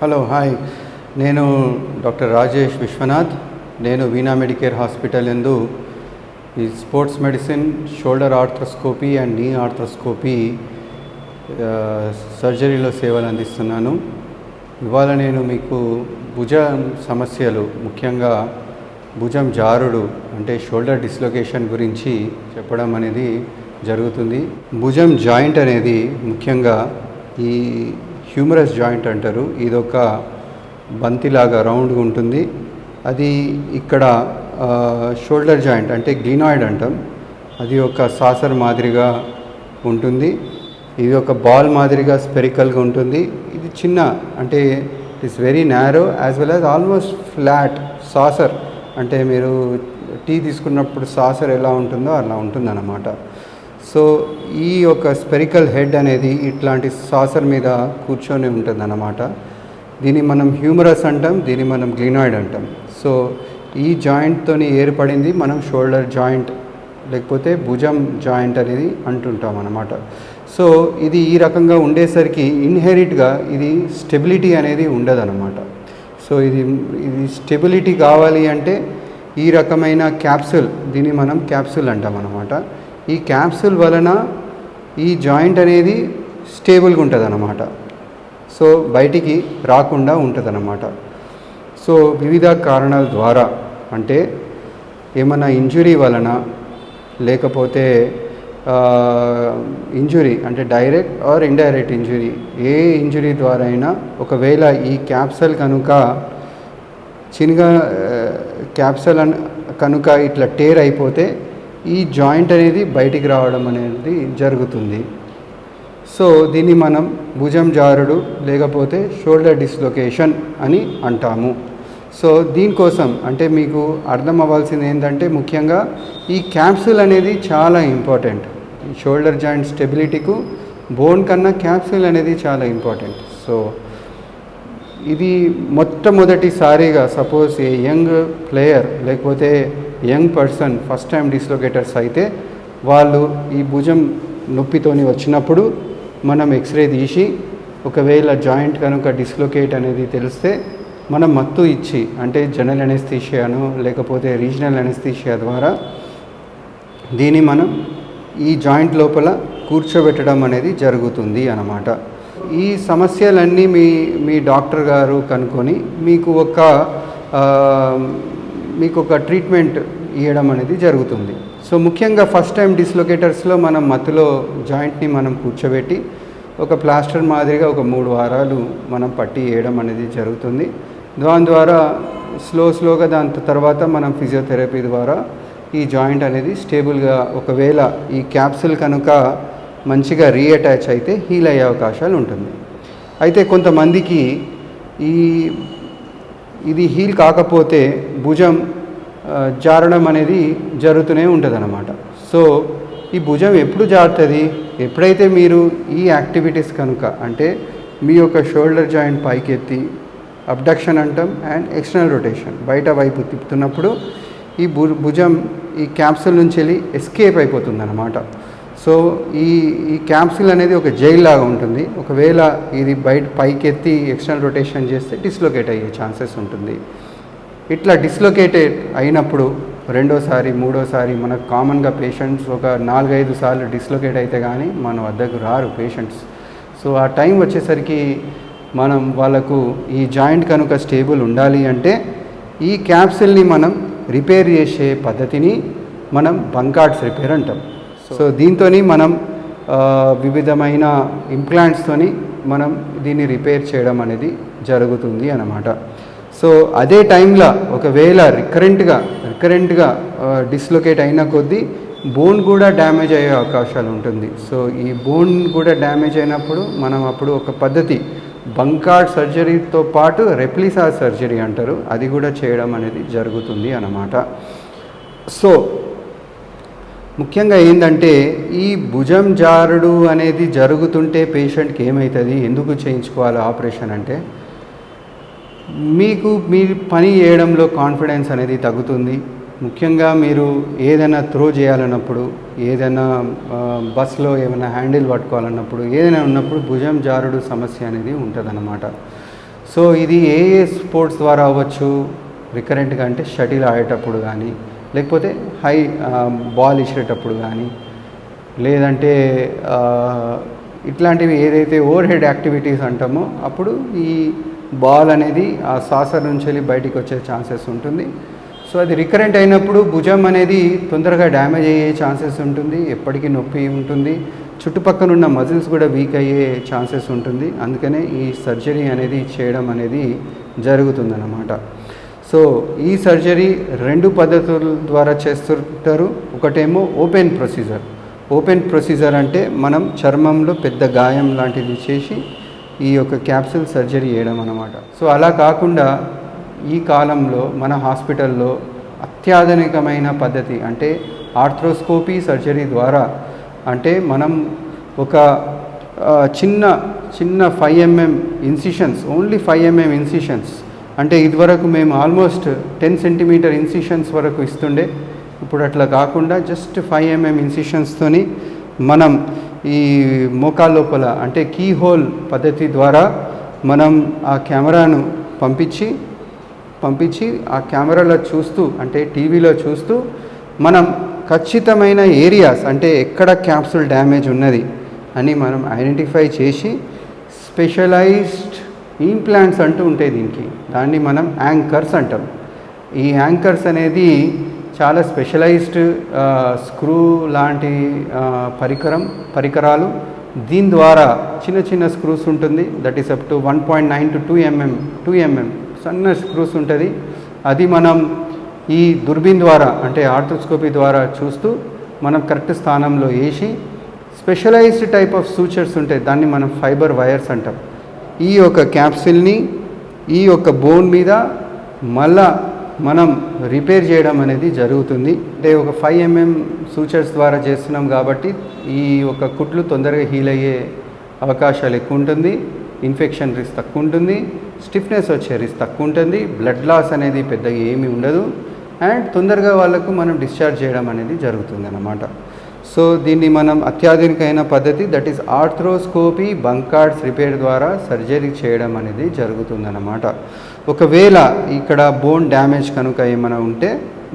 Hello hi నేను doctor Rajesh Vishwanath నేను Veena Medicare hospital ఎందు ఈ sports medicine shoulder arthroscopy and knee arthroscopy సర్జరీలో సేవలు అందిస్తున్నాను. ఇవాళ నేను మీకు భుజం సమస్యలు ముఖ్యంగా భుజం జారుడు అంటే షోల్డర్ డిస్లొకేషన్ గురించి చెప్పడం అనేది జరుగుతుంది. భుజం జాయింట్ అనేది ముఖ్యంగా ఈ హ్యూమరస్ జాయింట్ అంటారు. ఇదొక బంతిలాగా రౌండ్గా ఉంటుంది. అది ఇక్కడ షోల్డర్ జాయింట్ అంటే గ్లీనాయిడ్ అంటాం. అది ఒక సాసర్ మాదిరిగా ఉంటుంది. ఇది ఒక బాల్ మాదిరిగా స్పెరికల్గా ఉంటుంది. ఇది చిన్న అంటే it is very narrow as well as almost flat saucer. అంటే మీరు టీ తీసుకున్నప్పుడు సాసర్ ఎలా ఉంటుందో అలా ఉంటుందన్నమాట. సో ఈ యొక్క స్పెరికల్ హెడ్ అనేది ఇట్లాంటి సాసర్ మీద కూర్చొని ఉంటుందన్నమాట. దీన్ని మనం హ్యూమరస్ అంటాం దీన్ని మనం గ్లినాయిడ్ అంటాం. సో ఈ జాయింట్తోని ఏర్పడింది మనం షోల్డర్ జాయింట్ లేకపోతే భుజం జాయింట్ అనేది అంటుంటాం అన్నమాట సో ఇది ఈ రకంగా ఉండేసరికి ఇన్హెరిట్గా ఇది స్టెబిలిటీ అనేది ఉండదన్నమాట. సో ఇది ఇది స్టెబిలిటీ కావాలి అంటే ఈ రకమైన క్యాప్సూల్ దీన్ని మనం క్యాప్సూల్ అంటాం అనమాట ఈ క్యాప్సూల్ వలన ఈ జాయింట్ అనేది స్టేబుల్గా ఉంటుంది అన్నమాట సో బయటికి రాకుండా ఉంటుంది అన్నమాట సో వివిధ కారణాల ద్వారా అంటే ఏమైనా ఇంజురీ వలన లేకపోతే ఇంజురీ అంటే direct or indirect injury a injury ద్వారా అయినా ఒకవేళ ఈ క్యాప్సల్ కనుక చిన్నగా క్యాప్సల్ అన్ కనుక ఇట్లా టేర్ అయిపోతే ఈ జాయింట్ అనేది బయటికి రావడం అనేది జరుగుతుంది. సో దీన్ని మనం భుజం జారుడు లేకపోతే షోల్డర్ డిస్లొకేషన్ అని అంటాము. సో దీనికోసం అంటే మీకు అర్థం అవ్వాల్సింది ఏంటంటే ముఖ్యంగా ఈ క్యాప్సూల్ అనేది చాలా ఇంపార్టెంట్. షోల్డర్ జాయింట్ స్టెబిలిటీకు బోన్ కన్నా క్యాప్సూల్ అనేది చాలా ఇంపార్టెంట్. సో ఇది మొట్టమొదటిసారిగా సపోజ్ ఏ యంగ్ ప్లేయర్ లేకపోతే young person first time dislocators అయితే వాళ్ళు ఈ భుజం నొప్పితోని వచ్చినప్పుడు మనం ఎక్స్రే తీసి ఒకవేళ జాయింట్ కనుక డిస్లొకేట్ అనేది తెలిస్తే మనం మత్తు ఇచ్చి అంటే జనరల్ అనెస్థీషియాను లేకపోతే రీజనల్ అనెస్థీషియా ద్వారా దీన్ని మనం ఈ జాయింట్ లోపల కూర్చోబెట్టడం అనేది జరుగుతుంది అన్నమాట. ఈ సమస్యలన్నీ మీ మీ డాక్టర్ గారు కనుక్కొని మీకు ఒక మీకు ఒక ట్రీట్మెంట్ ఇవ్వడం అనేది జరుగుతుంది. సో ముఖ్యంగా ఫస్ట్ టైం డిస్లొకేటర్స్లో మనం మత్తులో జాయింట్ని మనం కూర్చోబెట్టి ఒక ప్లాస్టర్ మాదిరిగా ఒక మూడు వారాలు మనం పట్టి వేయడం అనేది జరుగుతుంది. దాని ద్వారా స్లో స్లోగా దాని తర్వాత మనం ఫిజియోథెరపీ ద్వారా ఈ జాయింట్ అనేది స్టేబుల్గా ఒకవేళ ఈ క్యాప్సుల్ కనుక మంచిగా రీఅటాచ్ అయితే హీల్ అయ్యే అవకాశాలు ఉంటుంది. అయితే కొంతమందికి ఈ ఇది హీల్ కాకపోతే భుజం జారడం అనేది జరుగుతూనే ఉంటుంది సో ఈ భుజం ఎప్పుడు జారుతుంది? ఎప్పుడైతే మీరు ఈ యాక్టివిటీస్ కనుక అంటే మీ యొక్క షోల్డర్ జాయింట్ పైకి ఎత్తి అబ్డక్షన్ అంటాం అండ్ ఎక్స్టర్నల్ రొటేషన్ బయట వైపు తిప్పుతున్నప్పుడు ఈ భుజం ఈ క్యాప్సుల్ నుంచి వెళ్ళి ఎస్కేప్ అయిపోతుంది అన్నమాట సో ఈ ఈ క్యాప్సిల్ అనేది ఒక జైల్ లాగా ఉంటుంది. ఒకవేళ ఇది బయట పైకెత్తి ఎక్స్టర్నల్ రొటేషన్ చేస్తే డిస్లొకేట్ అయ్యే ఛాన్సెస్ ఉంటుంది. ఇట్లా డిస్లొకేటెడ్ అయినప్పుడు రెండోసారి మూడోసారి మనకు కామన్గా పేషెంట్స్ ఒక నాలుగైదు సార్లు డిస్లొకేట్ అయితే కానీ మన వద్దకు రారు పేషెంట్స్ సో ఆ టైం వచ్చేసరికి మనం వాళ్ళకు ఈ జాయింట్ కనుక స్టేబుల్ ఉండాలి అంటే ఈ క్యాప్సిల్ని మనం రిపేర్ చేసే పద్ధతిని మనం బంకార్డ్స్ రిపేర్ అంటాం. సో దీంతో మనం వివిధమైన ఇంప్లాంట్స్తోని మనం దీన్ని రిపేర్ చేయడం అనేది జరుగుతుంది అన్నమాట. సో అదే టైంలో ఒకవేళ రికరెంట్గా రికరెంట్గా డిస్లొకేట్ అయిన కొద్దీ బోన్ కూడా డ్యామేజ్ అయ్యే అవకాశాలు ఉంటుంది. సో ఈ బోన్ కూడా డ్యామేజ్ అయినప్పుడు మనం అప్పుడు ఒక పద్ధతి బంకార్డ్ సర్జరీతో పాటు రెప్లిసా సర్జరీ అంటారు. అది కూడా చేయడం అనేది జరుగుతుంది అన్నమాట. సో ముఖ్యంగా ఏంటంటే ఈ భుజం జారుడు అనేది జరుగుతుంటే పేషెంట్కి ఏమవుతుంది ఎందుకు చేయించుకోవాలి ఆపరేషన్ అంటే? మీకు మీ పని చేయడంలో కాన్ఫిడెన్స్ అనేది తగ్గుతుంది. ముఖ్యంగా మీరు ఏదైనా త్రో చేయాలన్నప్పుడు ఏదైనా బస్సులో బస్లో ఏమైనా హ్యాండిల్ పట్టుకోవాలన్నప్పుడు ఏదైనా ఉన్నప్పుడు భుజం జారుడు సమస్య అనేది ఉంటుందన్నమాట. సో ఇది ఏ ఏ స్పోర్ట్స్ ద్వారా అవ్వచ్చు? రికరెంట్గా అంటే షటిల్ ఆడేటప్పుడు కానీ లేకపోతే హై బాల్ ఇచ్చేటప్పుడు కానీ లేదంటే ఇట్లాంటివి ఏదైతే ఓవర్ హెడ్ యాక్టివిటీస్ అంటామో అప్పుడు ఈ బాల్ అనేది ఆ సాసర్ నుంచి వెళ్ళి బయటికి వచ్చే ఛాన్సెస్ ఉంటుంది. సో అది రికరెంట్ అయినప్పుడు భుజం అనేది తొందరగా డ్యామేజ్ అయ్యే ఛాన్సెస్ ఉంటుంది. ఎప్పటికీ నొప్పి ఉంటుంది. చుట్టుపక్కల ఉన్న మజిల్స్ కూడా వీక్ అయ్యే ఛాన్సెస్ ఉంటుంది. అందుకనే ఈ సర్జరీ అనేది చేయడం అనేది జరుగుతుందన్నమాట. సో ఈ సర్జరీ రెండు పద్ధతుల ద్వారా చేస్తుంటారు. ఒకటేమో ఓపెన్ ప్రొసీజర్. ఓపెన్ ప్రొసీజర్ అంటే మనం చర్మంలో పెద్ద గాయం లాంటిది చేసి ఈ యొక్క క్యాప్సిల్ సర్జరీ చేయడం అన్నమాట. సో అలా కాకుండా ఈ కాలంలో మన హాస్పిటల్లో అత్యాధునికమైన పద్ధతి అంటే ఆర్థ్రోస్కోపీ సర్జరీ ద్వారా అంటే మనం ఒక చిన్న చిన్న five mm incisions only five mm incisions అంటే ఇదివరకు మేము ఆల్మోస్ట్ టెన్ సెంటీమీటర్ ఇన్సిషన్స్ వరకు ఇస్తుండే. ఇప్పుడు అట్లా కాకుండా జస్ట్ ఫైవ్ ఎంఎం ఇన్సిషన్స్తోని మనం ఈ మోకాల్ లోపల అంటే కీ హోల్ పద్ధతి ద్వారా మనం ఆ కెమెరాను పంపించి పంపించి ఆ కెమెరాలో చూస్తూ అంటే టీవీలో చూస్తూ మనం ఖచ్చితమైన ఏరియాస్ అంటే ఎక్కడ క్యాప్సుల్ డ్యామేజ్ ఉన్నది అని మనం ఐడెంటిఫై చేసి స్పెషలైజ్డ్ ఇంప్లాంట్స్ అంటూ ఉంటాయి దీనికి. దాన్ని మనం యాంకర్స్ అంటాం. ఈ యాంకర్స్ అనేది చాలా స్పెషలైజ్డ్ స్క్రూ లాంటి పరికరం పరికరాలు. దీని ద్వారా చిన్న చిన్న స్క్రూస్ ఉంటుంది. That is up to one point nine to two mm two mm సన్న స్క్రూస్ ఉంటుంది. అది మనం ఈ దుర్బీన్ ద్వారా అంటే ఆర్థోస్కోపీ ద్వారా చూస్తూ మనం కరెక్ట్ స్థానంలో వేసి స్పెషలైజ్డ్ టైప్ ఆఫ్ సూచర్స్ ఉంటాయి. దాన్ని మనం ఫైబర్ వైర్స్ అంటాం. ఈ యొక్క క్యాప్సిల్ని ఈ యొక్క బోన్ మీద మళ్ళా మనం రిపేర్ చేయడం అనేది జరుగుతుంది. అంటే ఒక ఫైవ్ ఎంఎం సూచర్స్ ద్వారా చేస్తున్నాం కాబట్టి ఈ ఒక కుట్లు తొందరగా హీల్ అయ్యే అవకాశాలు ఎక్కువ ఉంటుంది. ఇన్ఫెక్షన్ రిస్క్ తక్కువ ఉంటుంది. స్టిఫ్నెస్ వచ్చే రిస్క్ తక్కువ ఉంటుంది. బ్లడ్ లాస్ అనేది పెద్దగా ఏమీ ఉండదు. అండ్ తొందరగా వాళ్ళకు మనం డిశ్చార్జ్ చేయడం అనేది జరుగుతుంది అన్నమాట సో దీన్ని మనం అత్యాధునికమైన పద్ధతి that is arthroscopy Bankart's repair ద్వారా సర్జరీ చేయడం అనేది జరుగుతుందన్నమాట. ఒకవేళ ఇక్కడ బోన్ డ్యామేజ్ కనుక ఏమైనా ఉంటే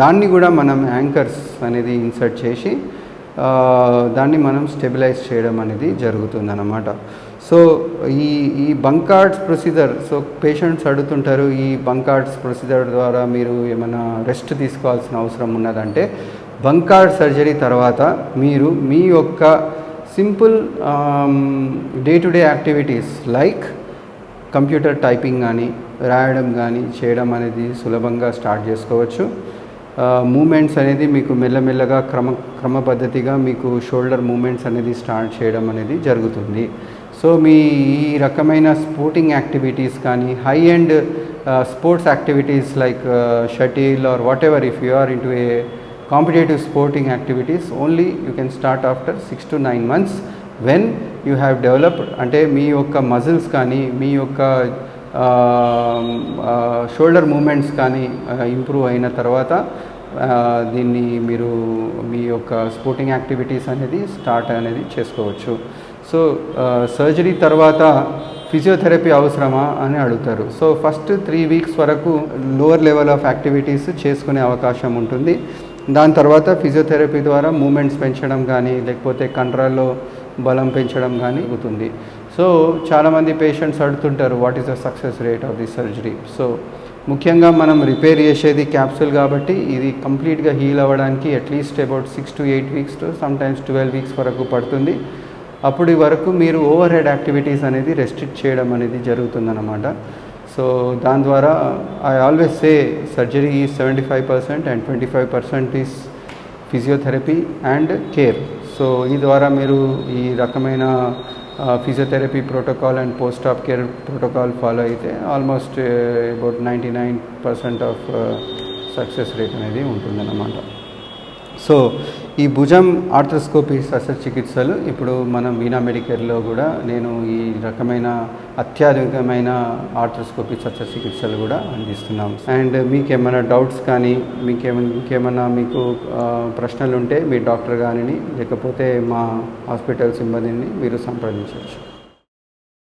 దాన్ని కూడా మనం యాంకర్స్ అనేది ఇన్సర్ట్ చేసి దాన్ని మనం స్టెబిలైజ్ చేయడం అనేది జరుగుతుందన్నమాట. సో ఈ ఈ బంకార్డ్స్ ప్రొసీజర్ సో పేషెంట్స్ అడుగుతుంటారు ఈ బంకార్డ్స్ ప్రొసీజర్ ద్వారా మీరు ఏమైనా రెస్ట్ తీసుకోవాల్సిన అవసరం ఉన్నదంటే బంకార్డ్ సర్జరీ తర్వాత మీరు మీ యొక్క simple day to day activities like computer typing కానీ రాయడం కానీ చేయడం అనేది సులభంగా స్టార్ట్ చేసుకోవచ్చు. మూమెంట్స్ అనేది మీకు మెల్లమెల్లగా క్రమ క్రమ పద్ధతిగా మీకు షోల్డర్ మూమెంట్స్ అనేది స్టార్ట్ చేయడం అనేది జరుగుతుంది. సో మీ ఈ రకమైన స్పోర్టింగ్ యాక్టివిటీస్ కానీ high end sports activities like shuttle or whatever if you are into a competitive sporting activities only you can start after six to nine months when you have developed అంటే మీ యొక్క muscles కానీ మీ యొక్క shoulder moments కానీ improve అయిన తర్వాత దీన్ని మీరు మీ యొక్క స్పోర్టింగ్ యాక్టివిటీస్ అనేది స్టార్ట్ అనేది చేసుకోవచ్చు. సో సర్జరీ తర్వాత ఫిజియోథెరపీ అవసరమా అని అడుగుతారు. సో ఫస్ట్ త్రీ వీక్స్ వరకు లోవర్ లెవెల్ ఆఫ్ యాక్టివిటీస్ చేసుకునే అవకాశం ఉంటుంది. దాని తర్వాత ఫిజియోథెరపీ ద్వారా మూమెంట్స్ పెంచడం కానీ లేకపోతే కండరాల్లో బలం పెంచడం కానీ అవుతుంది సో చాలామంది పేషెంట్స్ అడుగుతుంటారు what is the success rate of the surgery so ముఖ్యంగా మనం రిపేర్ చేసేది క్యాప్సూల్ కాబట్టి ఇది కంప్లీట్గా హీల్ అవ్వడానికి at least about six to eight weeks to sometimes twelve weeks వరకు పడుతుంది. అప్పటి వరకు మీరు ఓవర్ హెడ్ యాక్టివిటీస్ అనేది రెస్ట్రిక్ట్ చేయడం అనేది జరుగుతుందన్నమాట. సో దాని ద్వారా I always say surgery is seventy five percent and twenty five percent is physiotherapy and care so ఈ ద్వారా మీరు ఈ రకమైన physiotherapy protocol and post op care protocol follow అయితే almost about ninety nine percent of success rate అనేది ఉంటుందన్నమాట. So ఈ భుజం ఆర్థోస్కోపీ శస్త్రచికిత్సలు ఇప్పుడు మనం వీణా మెడికేర్లో కూడా నేను ఈ రకమైన అత్యాధునికమైన ఆర్థోస్కోపీ శస్త్రచికిత్సలు కూడా అందిస్తున్నాం. అండ్ మీకు ఏమైనా డౌట్స్ కానీ మీకేమైనా ఇంకేమైనా మీకు ప్రశ్నలు ఉంటే మీ డాక్టర్ కానీ లేకపోతే మా హాస్పిటల్ సిబ్బందిని మీరు సంప్రదించవచ్చు.